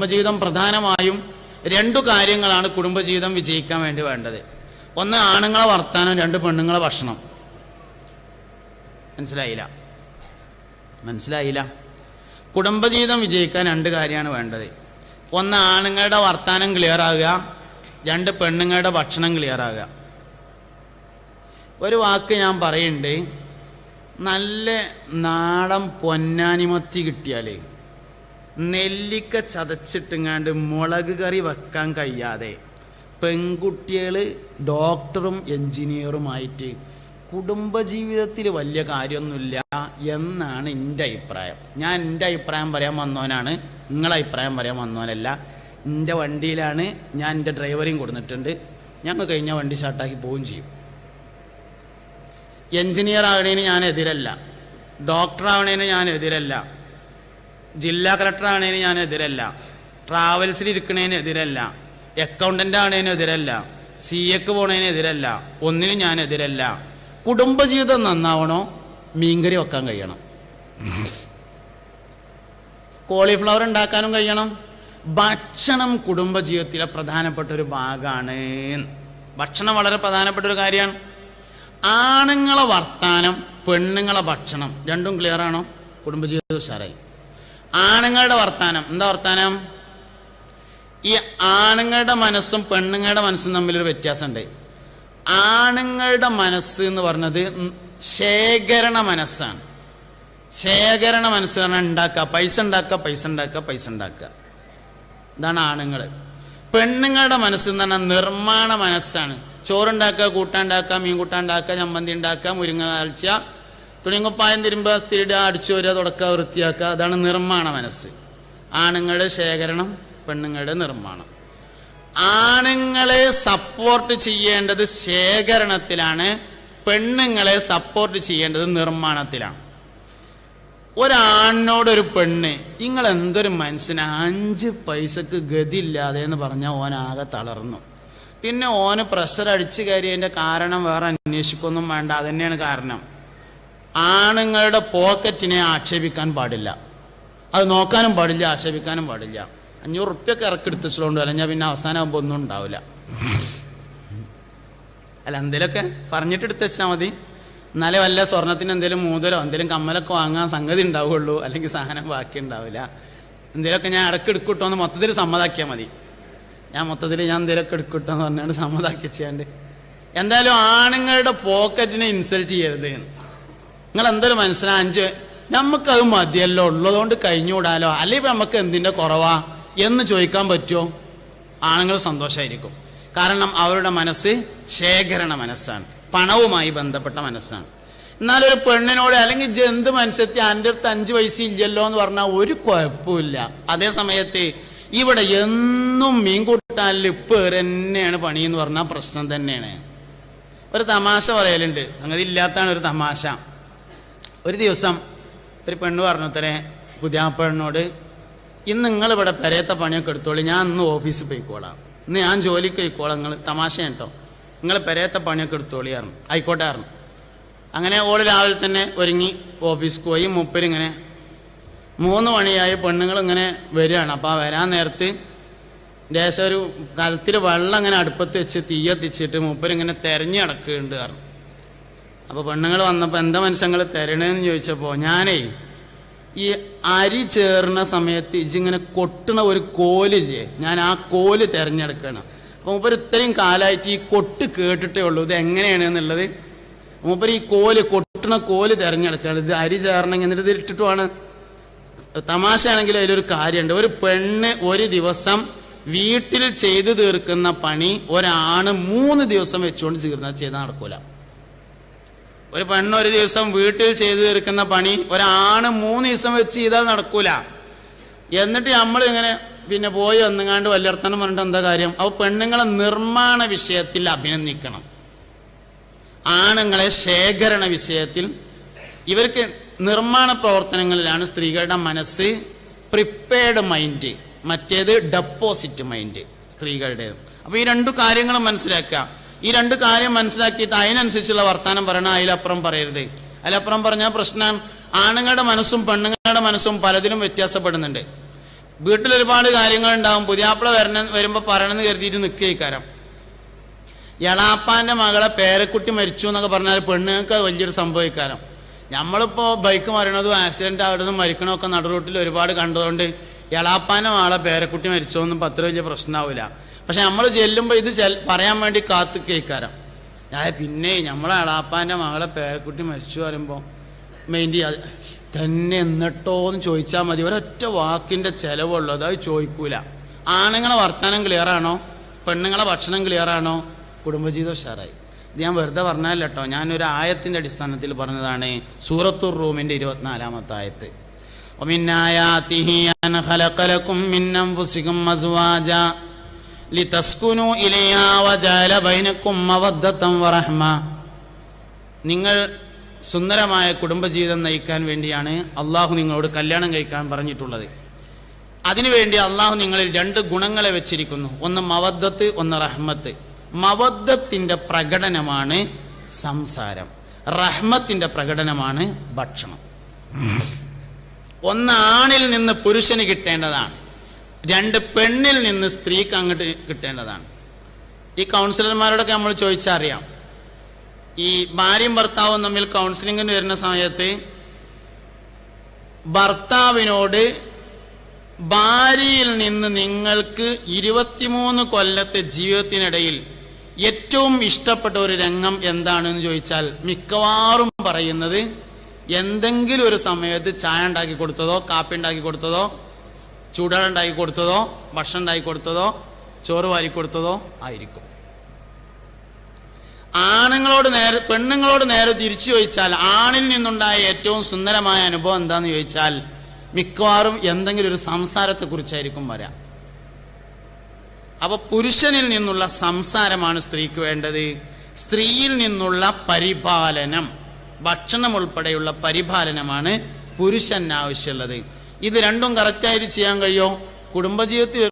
കുടുംബജീവിതം പ്രധാനമായും രണ്ടു കാര്യങ്ങളാണ് കുടുംബജീവിതം വിജയിക്കാൻ വേണ്ടി വേണ്ടത്. ഒന്ന് ആണുങ്ങളെ വർത്താനം രണ്ട് പെണ്ണുങ്ങളെ ഭക്ഷണം. മനസ്സിലായില്ല? മനസ്സിലായില്ല? കുടുംബജീവിതം വിജയിക്കാൻ രണ്ട് കാര്യമാണ് വേണ്ടത്. ഒന്ന് ആണുങ്ങളുടെ വർത്താനം ക്ലിയർ ആകുക രണ്ട് പെണ്ണുങ്ങളുടെ ഭക്ഷണം ക്ലിയർ ആകുക. ഒരു വാക്ക് ഞാൻ പറയുന്നുണ്ട് നല്ല നാടൻ പൊന്നാനിമത്തി കിട്ടിയാലേ നെല്ലിക്ക ചതച്ചിട്ടുങ്ങാണ്ട് മുളക് കറി വെക്കാൻ കഴിയാതെ പെൺകുട്ടികൾ ഡോക്ടറും എൻജിനീയറുമായിട്ട് കുടുംബജീവിതത്തിൽ വലിയ കാര്യമൊന്നുമില്ല എന്നാണ് എന്റെ അഭിപ്രായം. ഞാൻ എന്റെ അഭിപ്രായം പറയാൻ വന്നവനാണ്. നിങ്ങളെ അഭിപ്രായം പറയാൻ വന്നവനല്ല. എന്റെ വണ്ടിയിലാണ് ഞാൻ എന്റെ ഡ്രൈവറെയും കൊടുത്തിട്ടുണ്ട്. ഞങ്ങൾ കഴിഞ്ഞ വണ്ടി ഷാർട്ടാക്കി പോവുകയും ചെയ്യും. എൻജിനീയർ ആകണേന് ഞാൻ എതിരല്ല. ഡോക്ടർ ആവണേന് ഞാൻ എതിരല്ല. ജില്ലാ കളക്ടർ ആണേന് ഞാൻ എതിരല്ല. ട്രാവൽസിൽ ഇരിക്കണേന് എതിരല്ല. അക്കൗണ്ടന്റ് ആണേന് എതിരല്ല സി എക്ക് പോണേന് എതിരല്ല. ഒന്നിനും ഞാൻ എതിരല്ല കുടുംബജീവിതം നന്നാവണോ? മീൻകറി വെക്കാൻ കഴിയണം. കോളിഫ്ലവർ ഉണ്ടാക്കാനും കഴിയണം. ഭക്ഷണം കുടുംബജീവിതത്തിലെ പ്രധാനപ്പെട്ട ഒരു ഭാഗമാണ് ഭക്ഷണം വളരെ പ്രധാനപ്പെട്ട ഒരു കാര്യമാണ്. ആണുങ്ങളെ വർത്താനം പെണ്ണുങ്ങളെ ഭക്ഷണം. രണ്ടും ക്ലിയർ ആണോ? കുടുംബജീവിതം ഉഷാറായി. ആണുങ്ങളുടെ വർത്താനം. എന്താ വർത്താനം? ഈ ആണുങ്ങളുടെ മനസ്സും പെണ്ണുങ്ങളുടെ മനസ്സും തമ്മിലൊരു വ്യത്യാസമുണ്ട്. ആണുങ്ങളുടെ മനസ്സ് എന്ന് പറഞ്ഞത് ശേഖരണ മനസ്സാണ്. ശേഖരണ മനസ്സ് പറഞ്ഞാൽ ഉണ്ടാക്കുക. പൈസ ഉണ്ടാക്കുക പൈസ ഉണ്ടാക്കുക പൈസ ഉണ്ടാക്കുക. ഇതാണ് ആണുങ്ങൾ പെണ്ണുങ്ങളുടെ മനസ്സ് എന്ന് പറഞ്ഞാൽ നിർമ്മാണ മനസ്സാണ്. ചോറുണ്ടാക്കുക കൂട്ടാണ്ടാക്കുക മീൻ കൂട്ടാണ്ടാക്കുക ചമ്മന്തി ഉണ്ടാക്കുക മുരിങ്ങ കാഴ്ച തുണിങ്ങുപ്പായം തിരുമ്പുക സ്ത്രീയുടെ അടിച്ചു വരിക തുടക്കുക വൃത്തിയാക്കുക. അതാണ് നിർമ്മാണ മനസ്സ്. ആണുങ്ങളുടെ ശേഖരണം പെണ്ണുങ്ങളുടെ നിർമ്മാണം. ആണുങ്ങളെ സപ്പോർട്ട് ചെയ്യേണ്ടത് ശേഖരണത്തിലാണ് പെണ്ണുങ്ങളെ സപ്പോർട്ട് ചെയ്യേണ്ടത് നിർമ്മാണത്തിലാണ്. ഒരാണിനോടൊരു പെണ്ണ് നിങ്ങൾ എന്തൊരു മനസ്സിന് അഞ്ച് പൈസക്ക് ഗതിയില്ലാതെ എന്ന് പറഞ്ഞാൽ ഓൻ ആകെ തളർന്നു. പിന്നെ ഓന് പ്രഷർ അടിച്ചു കയറിയതിന്റെ കാരണം വേറെ അന്വേഷിക്കൊന്നും വേണ്ട അതന്നെയാണ് കാരണം. ആണുങ്ങളുടെ പോക്കറ്റിനെ ആക്ഷേപിക്കാൻ പാടില്ല. അത് നോക്കാനും പാടില്ല ആക്ഷേപിക്കാനും പാടില്ല. അഞ്ഞൂറ് റുപ്യൊക്കെ ഇറക്കെടുത്തിച്ചുകൊണ്ട് അല്ലെങ്കിൽ പിന്നെ അവസാനമാകുമ്പോൾ ഒന്നും ഉണ്ടാവില്ല. അല്ല എന്തേലൊക്കെ പറഞ്ഞിട്ട് എടുത്ത് മതി. എന്നാലേ വല്ല സ്വർണത്തിന് എന്തെങ്കിലും മൂതലോ എന്തെങ്കിലും കമ്മലൊക്കെ വാങ്ങാൻ സംഗതി ഉണ്ടാവുള്ളൂ. അല്ലെങ്കിൽ സാധനം ബാക്കി ഉണ്ടാവില്ല. എന്തെങ്കിലുമൊക്കെ ഞാൻ ഇടയ്ക്ക് എടുക്കട്ടോ എന്ന് മൊത്തത്തിൽ സമ്മതാക്കിയാൽ മതി. ഞാൻ മൊത്തത്തിൽ ഞാൻ എന്തെങ്കിലുമൊക്കെ എടുക്കട്ടോ എന്ന് പറഞ്ഞാണ് സമ്മതാക്കി ചെയ്യാണ്ട് എന്തായാലും ആണുങ്ങളുടെ പോക്കറ്റിനെ ഇൻസൾട്ട് ചെയ്യരുത് നിങ്ങൾ എന്തൊരു മനസ്സിലാ അഞ്ച്. നമുക്കത് മതിയല്ലോ ഉള്ളതുകൊണ്ട് കഴിഞ്ഞുകൂടാലോ. അല്ലെങ്കിൽ നമുക്ക് എന്തിന്റെ കുറവാ? എന്ന് ചോദിക്കാൻ പറ്റുമോ ആണുങ്ങൾ സന്തോഷമായിരിക്കും കാരണം അവരുടെ മനസ്സ് ശേഖരണ മനസ്സാണ്. പണവുമായി ബന്ധപ്പെട്ട മനസ്സാണ്. എന്നാലൊരു പെണ്ണിനോട് അല്ലെങ്കിൽ ജന്ത് മനുഷ്യത്തെ എന്റെ അടുത്ത് അഞ്ച് പൈസ ഇല്ലല്ലോ എന്ന് പറഞ്ഞാൽ ഒരു കുഴപ്പമില്ല അതേ സമയത്ത് ഇവിടെ എന്നും മീൻ കൂട്ടാനിൽ ഇപ്പ് തന്നെയാണ് പണി എന്ന് പറഞ്ഞാൽ പ്രശ്നം തന്നെയാണ്. ഒരു തമാശ പറയലുണ്ട്. സംഗതി ഇല്ലാത്തതാണ് ഒരു തമാശ. ഒരു ദിവസം ഒരു പെണ്ണ് പറഞ്ഞത്രേ പുതിയാപ്പണ്ണോട് ഇന്ന് നിങ്ങൾ ഇവിടെ പെരയത്തെ പണിയൊക്കെ എടുത്തോളി ഞാൻ ഇന്ന് ഓഫീസിൽ പോയിക്കോളാം. ഇന്ന് ഞാൻ ജോലിക്ക് പോയിക്കോളാം നിങ്ങൾ തമാശ കേട്ടോ. നിങ്ങൾ പെരയത്തെ പണിയൊക്കെ എടുത്തോളി ആയിരുന്നു ആയിക്കോട്ടെ ആയിരുന്നു അങ്ങനെ ഓൾ രാവിലെ തന്നെ ഒരുങ്ങി ഓഫീസിൽ പോയി മുപ്പരിങ്ങനെ മൂന്ന് മണിയായി പെണ്ണുങ്ങൾ ഇങ്ങനെ വരികയാണ്. അപ്പോൾ വരാൻ നേരത്ത് ദേശം ഒരു കലത്തിൽ വെള്ളം ഇങ്ങനെ അടുപ്പത്ത് വെച്ച് തീയെത്തിച്ചിട്ട് മൂപ്പരിങ്ങനെ തെരഞ്ഞു നടക്കുന്നുണ്ട് പറഞ്ഞു. അപ്പോൾ പെണ്ണുങ്ങൾ വന്നപ്പോൾ എന്താ മനുഷ്യങ്ങൾ തരണേന്ന് ചോദിച്ചപ്പോൾ ഞാനേ ഈ അരി ചേർന്ന സമയത്ത് ഇജിങ്ങനെ കൊട്ടണ ഒരു കോലില്ലേ ഞാൻ ആ കോൽ തിരഞ്ഞെടുക്കണം. അപ്പോൾ മൂപ്പർ ഇത്രയും കാലമായിട്ട് ഈ കൊട്ട് കേട്ടിട്ടേ ഉള്ളൂ ഇത് എങ്ങനെയാണ് എന്നുള്ളത് മൂപ്പർ ഈ കോൽ കൊട്ടണ കോൽ തിരഞ്ഞെടുക്കണം ഇത് അരി ചേർന്നെങ്കിൽ എന്നിട്ട് ഇത് ഇട്ടിട്ടുമാണ്. തമാശയാണെങ്കിൽ അതിലൊരു കാര്യമുണ്ട് ഒരു പെണ്ണ് ഒരു ദിവസം വീട്ടിൽ ചെയ്തു തീർക്കുന്ന പണി ഒരാണ് മൂന്ന് ദിവസം വെച്ചുകൊണ്ട് തീർന്നാൽ ചെയ്താൽ നടക്കൂല. ഒരു പെണ്ണ് ഒരു ദിവസം വീട്ടിൽ ചെയ്തു തീർക്കുന്ന പണി ഒരാണ് മൂന്ന് ദിവസം വെച്ച് ചെയ്താൽ നടക്കൂല. എന്നിട്ട് നമ്മൾ ഇങ്ങനെ പിന്നെ പോയി ഒന്നുങ്ങാണ്ട് വല്ലർത്തണം പറഞ്ഞിട്ട് എന്താ കാര്യം? അപ്പൊ പെണ്ണുങ്ങളെ നിർമ്മാണ വിഷയത്തിൽ അഭിനന്ദിക്കണം. ആണുങ്ങളെ ശേഖരണ വിഷയത്തിൽ ഇവർക്ക് നിർമ്മാണ പ്രവർത്തനങ്ങളിലാണ് സ്ത്രീകളുടെ മനസ്സ് പ്രിപ്പയർഡ് മൈൻഡ് മറ്റേത് ഡെപ്പോസിറ്റ് മൈൻഡ് സ്ത്രീകളുടെ അപ്പൊ ഈ രണ്ടു കാര്യങ്ങളും മനസ്സിലാക്കുക. ഈ രണ്ട് കാര്യം മനസ്സിലാക്കിയിട്ട് അതിനനുസരിച്ചുള്ള വർത്തമാനം പറയണം അതിലപ്പുറം പറയരുത്. അതിലപ്പുറം പറഞ്ഞാൽ പ്രശ്നം ആണുങ്ങളുടെ മനസ്സും പെണ്ണുങ്ങളുടെ മനസ്സും പലതിലും വ്യത്യാസപ്പെടുന്നുണ്ട്. വീട്ടിൽ ഒരുപാട് കാര്യങ്ങൾ ഉണ്ടാവും പുതിയാപ്പിള വരണ വരുമ്പോ പറയണമെന്ന് കരുതിയിട്ട് നിൽക്കുകയിക്കാരം എളാപ്പാന്റെ മകളെ പേരക്കുട്ടി മരിച്ചു എന്നൊക്കെ പറഞ്ഞാൽ പെണ്ണുങ്ങൾക്ക് വലിയൊരു സംഭവിക്കാരം. നമ്മളിപ്പോ ബൈക്ക് മരണതും ആക്സിഡന്റ് ആവുന്നതും മരിക്കണമൊക്കെ നടുറൂട്ടിൽ ഒരുപാട് കണ്ടതുകൊണ്ട് എളാപ്പാന്റെ മകളെ പേരക്കുട്ടി മരിച്ചോന്നും പത്ര വലിയ പ്രശ്നമാവില്ല പക്ഷെ നമ്മൾ ചെല്ലുമ്പോൾ ഇത് പറയാൻ വേണ്ടി കാത്തു കേൾക്കാരം. ഞാൻ പിന്നെ നമ്മളെ അളാപ്പാന്റെ മകളെ പേരക്കുട്ടി മരിച്ചു പറയുമ്പോൾ മെയിന്റെ തന്നെ എന്നിട്ടോ എന്ന് ചോദിച്ചാൽ മതി. ഒരൊറ്റ വാക്കിന്റെ ചിലവുള്ളത് അത് ചോദിക്കൂല. ആണുങ്ങളെ വർത്തമാനം ക്ലിയറാണോ പെണ്ണുങ്ങളെ ഭക്ഷണം ക്ലിയറാണോ കുടുംബജീവിതം ഉഷാറായി. ഇത് ഞാൻ വെറുതെ പറഞ്ഞല്ല കേട്ടോ ഞാനൊരു ആയത്തിന്റെ അടിസ്ഥാനത്തിൽ പറഞ്ഞതാണ് സൂറത്തുർ റൂമിന്റെ ഇരുപത്തിനാലാമത്തെ ആയത്ത്. ഒമിന്നായ അൻ ഖലഖലക്കും മിന്നം ഫുസികും മസ്വാജ ലിതസ്കുനു ഇലയാ വജാല നിങ്ങൾ സുന്ദരമായ കുടുംബജീവിതം നയിക്കാൻ വേണ്ടിയാണ് അള്ളാഹു നിങ്ങളോട് കല്യാണം കഴിക്കാൻ പറഞ്ഞിട്ടുള്ളത്. അതിനുവേണ്ടി അള്ളാഹു നിങ്ങളിൽ രണ്ട് ഗുണങ്ങളെ വെച്ചിരിക്കുന്നു. ഒന്ന് മവദ്ദത്ത് ഒന്ന് റഹ്മത്ത്. മവദ്ദത്തിന്റെ പ്രകടനമാണ് സംസാരം. റഹ്മത്തിന്റെ പ്രകടനമാണ് ഭക്ഷണം. ഒന്നാണിൽ നിന്ന് പുരുഷന് കിട്ടേണ്ടതാണ്. രണ്ട് പെണ്ണിൽ നിന്ന് സ്ത്രീക്ക് അങ്ങോട്ട് കിട്ടേണ്ടതാണ്. ഈ കൗൺസിലർമാരോടൊക്കെ നമ്മൾ ചോദിച്ചറിയാം. ഈ ഭാര്യയും ഭർത്താവും തമ്മിൽ കൗൺസിലിങ്ങിന് വരുന്ന സമയത്ത് ഭർത്താവിനോട് ഭാര്യയിൽ നിന്ന് നിങ്ങൾക്ക് ഇരുപത്തിമൂന്ന് കൊല്ലത്തെ ജീവിതത്തിനിടയിൽ ഏറ്റവും ഇഷ്ടപ്പെട്ട ഒരു രംഗം എന്താണെന്ന് ചോദിച്ചാൽ മിക്കവാറും പറയുന്നത് എന്തെങ്കിലും ഒരു സമയത്ത് ചായ ഉണ്ടാക്കി കൊടുത്തതോ കാപ്പി ഉണ്ടാക്കി കൊടുത്തതോ ചൂടുവെള്ളം ഉണ്ടാക്കി കൊടുത്തതോ ഭക്ഷണം ഉണ്ടാക്കി കൊടുത്തതോ ചോറ് വാരി കൊടുത്തതോ ആയിരിക്കും. ആണുങ്ങളോട് നേരെ പെണ്ണുങ്ങളോട് നേരെ തിരിച്ചു ചോദിച്ചാൽ ആണിൽ നിന്നുണ്ടായ ഏറ്റവും സുന്ദരമായ അനുഭവം എന്താന്ന് ചോദിച്ചാൽ മിക്കവാറും എന്തെങ്കിലും ഒരു സംസാരത്തെ കുറിച്ചായിരിക്കും വരാം. അപ്പൊ പുരുഷനിൽ നിന്നുള്ള സംസാരമാണ് സ്ത്രീക്ക് വേണ്ടത്. സ്ത്രീയിൽ നിന്നുള്ള പരിപാലനം ഭക്ഷണം ഉൾപ്പെടെയുള്ള പരിപാലനമാണ് പുരുഷന് ആവശ്യമുള്ളത്. ഇത് രണ്ടും കറക്റ്റായിട്ട് ചെയ്യാൻ കഴിയോ. കുടുംബജീവിതത്തിൽ